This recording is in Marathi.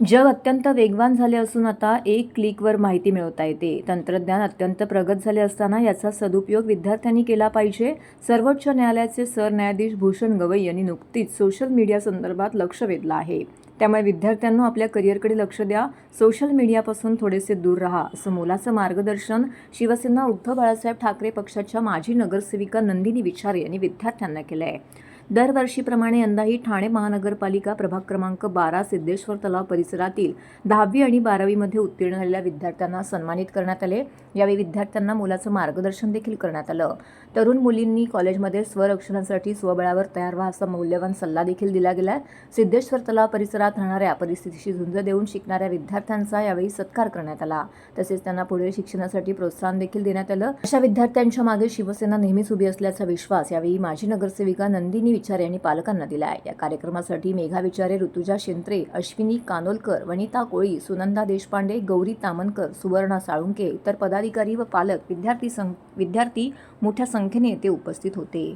जग अत्यंत वेगवान झाले असून आता एक क्लिकवर माहिती मिळवता येते. तंत्रज्ञान अत्यंत प्रगत झाले असताना याचा सदुपयोग विद्यार्थ्यांनी केला पाहिजे. सर्वोच्च न्यायालयाचे सरन्यायाधीश भूषण गवई यांनी नुकतीच सोशल मीडिया संदर्भात लक्ष वेधलं आहे. त्यामुळे विद्यार्थ्यांना आपल्या करिअरकडे लक्ष द्या. सोशल मीडियापासून थोडेसे दूर राहा असं मोलाचं मार्गदर्शन शिवसेना उद्धव बाळासाहेब ठाकरे पक्षाच्या माजी नगरसेविका नंदिनी विचारे यांनी विद्यार्थ्यांना केलं आहे दरवर्षीप्रमाणे यंदाही ठाणे महानगरपालिका प्रभाग क्रमांक बारा सिद्धेश्वर तलाव परिसरातील दहावी आणि बारावीमध्ये उत्तीर्ण झालेल्या विद्यार्थ्यांना सन्मानित करण्यात आले. यावेळी विद्यार्थ्यांना मुलाचं मार्गदर्शन देखील करण्यात आलं. तरुण मुलींनी कॉलेजमध्ये स्वरक्षणासाठी स्वबळावर तयार व्हा असा मौल्यवान सल्ला देखील दिला गेला सिद्धेश्वर तलाव परिसरात राहणाऱ्या परिस्थितीशी झुंज देऊन शिकणाऱ्या विद्यार्थ्यांचा यावेळी सत्कार करण्यात आला. तसेच त्यांना पुढील शिक्षणासाठी प्रोत्साहन देखील देण्यात आलं. अशा विद्यार्थ्यांच्या मागे शिवसेना नेहमीच उभी असल्याचा विश्वास यावेळी माजी नगरसेविका नंदिनी विचारे यांनी पालकांना दिला आहे या कार्यक्रमासाठी मेघा विचारे ऋतुजा शेंत्रे अश्विनी कानोलकर वनिता कोळी सुनंदा देशपांडे गौरी तामनकर सुवर्णा साळुंके इतर पदाधिकारी व पालक विद्यार्थी सं विद्यार्थी मोठ्या संख्येने येथे उपस्थित होते.